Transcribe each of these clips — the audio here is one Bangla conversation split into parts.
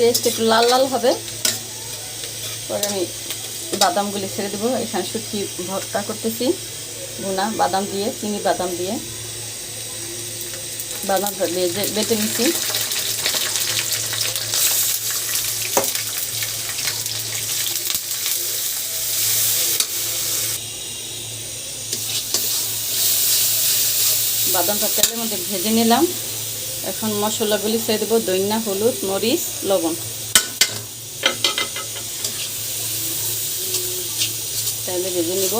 পেস্ট একটু লাল লাল হবে। পরে আমি বাদামগুলি ছেড়ে দেবো। এখানে শুটকি ভর্তা করতেছি। গুনা, বাদাম দিয়ে, চিনি, বাদাম দিয়ে। বাদাম দিয়ে বেটে নিচ্ছি বাদামটা তেলের মধ্যে ভেজে নিলাম। এখন মশলাগুলি ছেড়ে দেবো দইনা হলুদ, মরিচ, লবণ। তাহলে ভেজে নিব।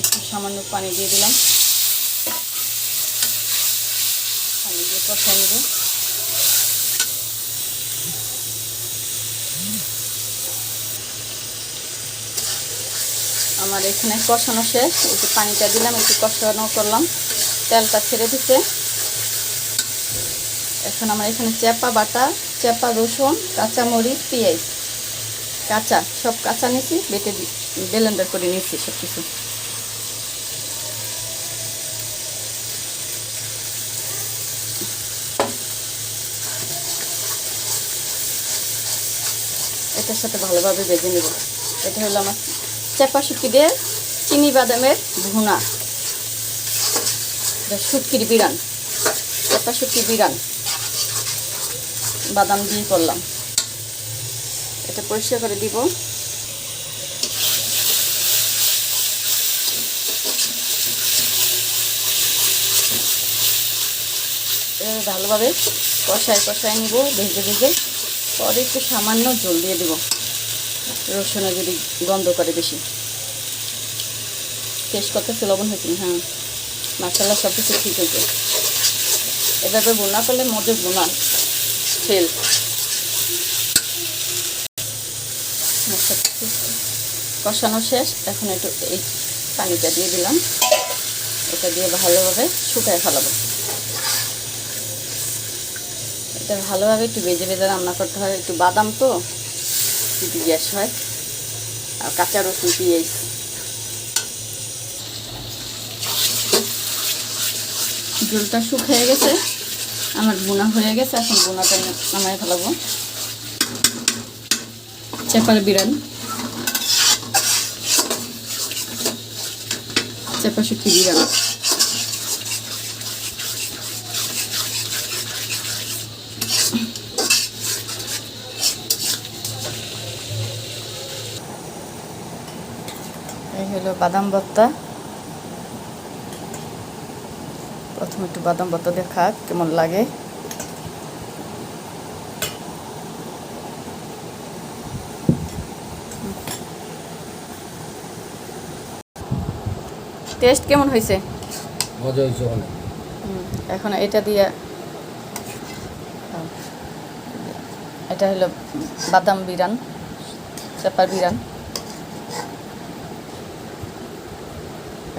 একটু সামান্য পানি দিয়ে দিলাম। পানি দিয়ে কষাই নেব। আমার এখানে কষানো শেষ। একটু পানিটা দিলাম, একটু কষানো করলাম। তেলটা ছেড়ে দিছে এখন আমার এখানে চেপা বাটা, চেপা রসুন কাঁচা মরিচ পেঁয়াজ, কাঁচা, সব কাঁচা নিয়েছি, বেটে ব্লেন্ডার করে নিয়েছি সব কিছু এটার সাথে ভালোভাবে বেজে নেব। এটা হলো আমার চেপা শুটকি দিয়ে চিনি বাদামের ভুনা। শুটকির বিরান একটা শুটকি বিরান বাদাম দিয়ে করলাম। এটা পরিষ্কার করে দিব। ভালোভাবে কষায় কষায় নিব, ভেজে ভেজে। পরে একটু সামান্য জল দিয়ে দেব। রসুনে যদি গন্ধ করে বেশি। টেস্ট করতেছে, লবণ হয়েছে হ্যাঁ। মশলা সব কিছু ঠিক হয়েছে এভাবে বোনা করলে মজুর বোনা তেল কষানো শেষ, এখন একটু এই পানিটা দিয়ে দিলাম। এটা দিয়ে ভালোভাবে শুকায় ফেলাবো। এটা ভালোভাবে একটু বেজে বেজে রান্না করতে হয়। একটু বাদাম তো গ্যাস হয়। আর কাঁচা রসুন, পেঁয়াজ। ঝোলটা শুকিয়ে গেছে। আমার বোনা হয়ে গেছে, এখন বোনাটা নামায় ফেলাবো। চেপার বিড়াল। চেপা শুকি বিরান এই হলো বাদাম ভর্তা। প্রথমে একটু বাদাম ভর্তা দিয়ে খাক কেমন লাগে। টেস্ট কেমন হয়েছে? মজা হয়েছে অনেক। এখন এটা দিয়ে এটা হলো বাদাম বিরান চাপার বিরান।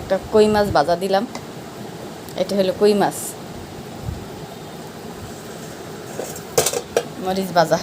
একটা কই মাছ ভাজা দিলাম। এটা হলো কই মাছ? মরিচ ভাজা।